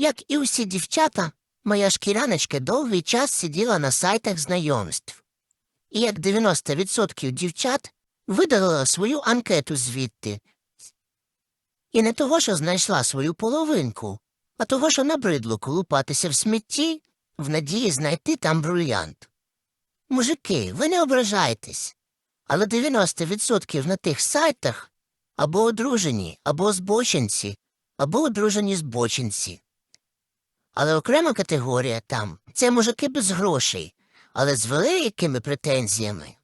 Як і усі дівчата, моя шкіряночка довгий час сиділа на сайтах знайомств. І як 90% дівчат видалила свою анкету звідти. І не того, що знайшла свою половинку, а того, що набридло колупатися в смітті в надії знайти там брильянт. Мужики, ви не ображайтесь, але 90% на тих сайтах або одружені, або збочинці, або одружені збочинці. Але окрема категорія там це мужики без грошей, але з великими претензіями.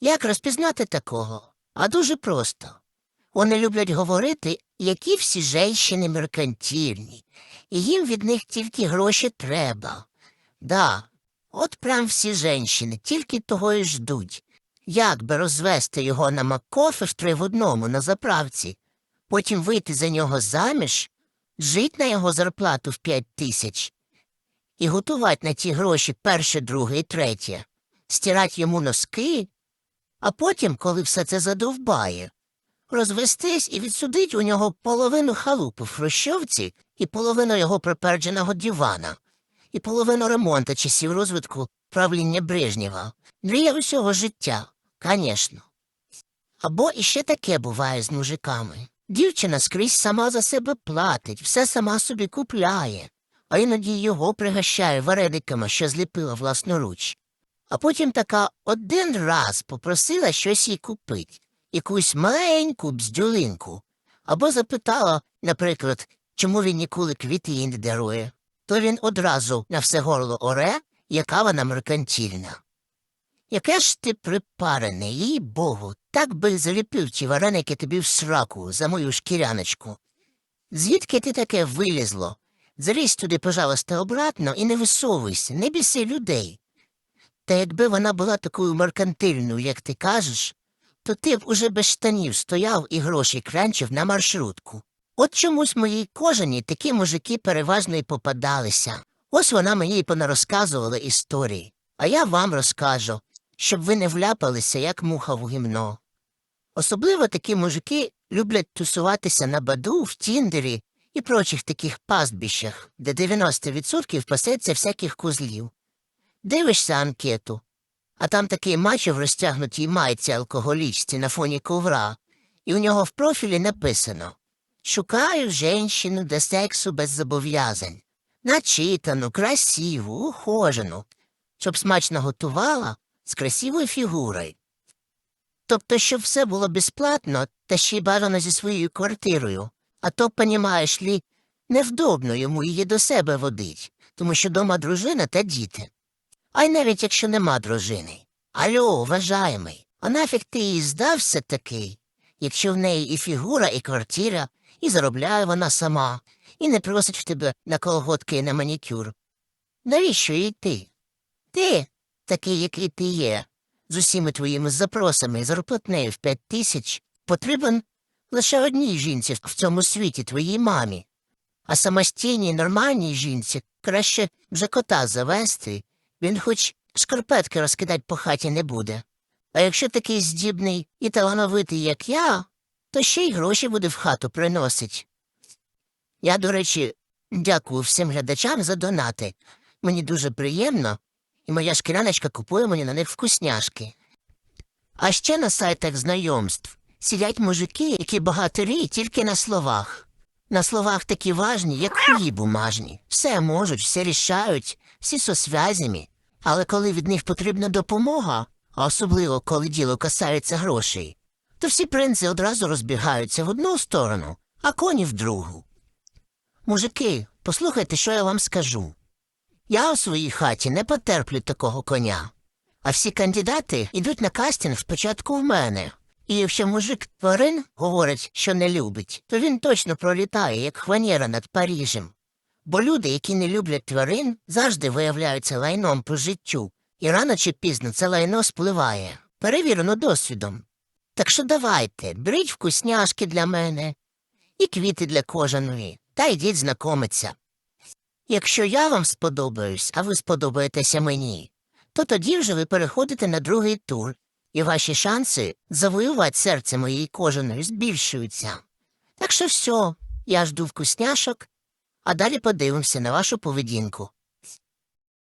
Як розпізнати такого? А дуже просто. Вони люблять говорити, які всі женщини меркантильні, і їм від них тільки гроші треба. Да, от прям всі женщини тільки того і ждуть. Як би розвести його на макофе в три в одному на заправці, потім вийти за нього заміж, жить на його зарплату в п'ять тисяч і готувати на ті гроші перше, друге і третє, стирати йому носки, а потім, коли все це задовбає, розвестись і відсудить у нього половину халупу в Хрущовці і половину його припердженого дивана, і половину ремонту часів розвитку правління Брежнєва. Мрія усього життя, звісно. Або іще таке буває з мужиками. Дівчина скрізь сама за себе платить, все сама собі купляє, а іноді його пригощає варениками, що зліпила власноруч. А потім така один раз попросила щось їй купить, якусь маленьку бздюлинку, або запитала, наприклад, чому він ніколи квіти їй не дарує, то він одразу на все горло оре, яка вона меркантільна. Яке ж ти припарене, їй богу, так би заліпив ті вареники тобі в сраку за мою шкіряночку. Звідки ти таке вилізло? Залізь туди, пожалуйста, обратно і не висовуйся, не біси людей. Та якби вона була такою меркантильною, як ти кажеш, то ти б уже без штанів стояв і гроші кранчив на маршрутку. От чомусь моїй кожані такі мужики переважно й попадалися. Ось вона мені й понарозказувала історії, а я вам розкажу, щоб ви не вляпалися, як муха в гімно. Особливо такі мужики люблять тусуватися на баду, в тіндері і прочих таких пастбищах, де 90% пасеться всяких козлів. Дивишся анкету, а там такий мачо в розтягнутій майці алкоголічці на фоні ковра, і у нього в профілі написано Шукаю женщину до сексу без зобов'язань, начитану, красиву, ухожену, щоб смачно готувала з красивою фігурою. Тобто, щоб все було безплатно та ще й бажано зі своєю квартирою, а то, понімаєш лі, невдобно йому її до себе водить, тому що дома дружина та діти. А й навіть якщо нема дружини. Альо, вважаємий, а нафіг ти їй здався такий, якщо в неї і фігура, і квартира, і заробляє вона сама, і не просить в тебе на колготки і на манікюр. Навіщо їй ти? Ти, такий, який ти є, з усіми твоїми запросами зарплатнею в п'ять тисяч, потрібен лише одній жінці в цьому світі, твоїй мамі. А самостійній нормальній жінці краще вже кота завести, він хоч шкарпетки розкидать по хаті не буде. А якщо такий здібний і талановитий, як я, то ще й гроші буде в хату приносить. Я, до речі, дякую всім глядачам за донати. Мені дуже приємно, і моя шкіряночка купує мені на них вкусняшки. А ще на сайтах знайомств сидять мужики, які багатирі тільки на словах. На словах такі важні, як хуї бумажні. Все можуть, все рішають, всі созв'язями. Але коли від них потрібна допомога, а особливо коли діло касається грошей, то всі принци одразу розбігаються в одну сторону, а коні в другу. Мужики, послухайте, що я вам скажу. Я у своїй хаті не потерплю такого коня. А всі кандидати йдуть на кастинг спочатку в мене. І якщо мужик тварин говорить, що не любить, то він точно пролітає, як хванєра над Парижем. Бо люди, які не люблять тварин, завжди виявляються лайном по життю, і рано чи пізно це лайно спливає, перевірено досвідом. Так що давайте, беріть вкусняшки для мене і квіти для кожаної, та йдіть знакомиться. Якщо я вам сподобаюсь, а ви сподобаєтеся мені, то тоді вже ви переходите на другий тур, і ваші шанси завоювати серце моєї кожаної збільшуються. Так що все, я жду вкусняшок, А далі подивимося на вашу поведінку.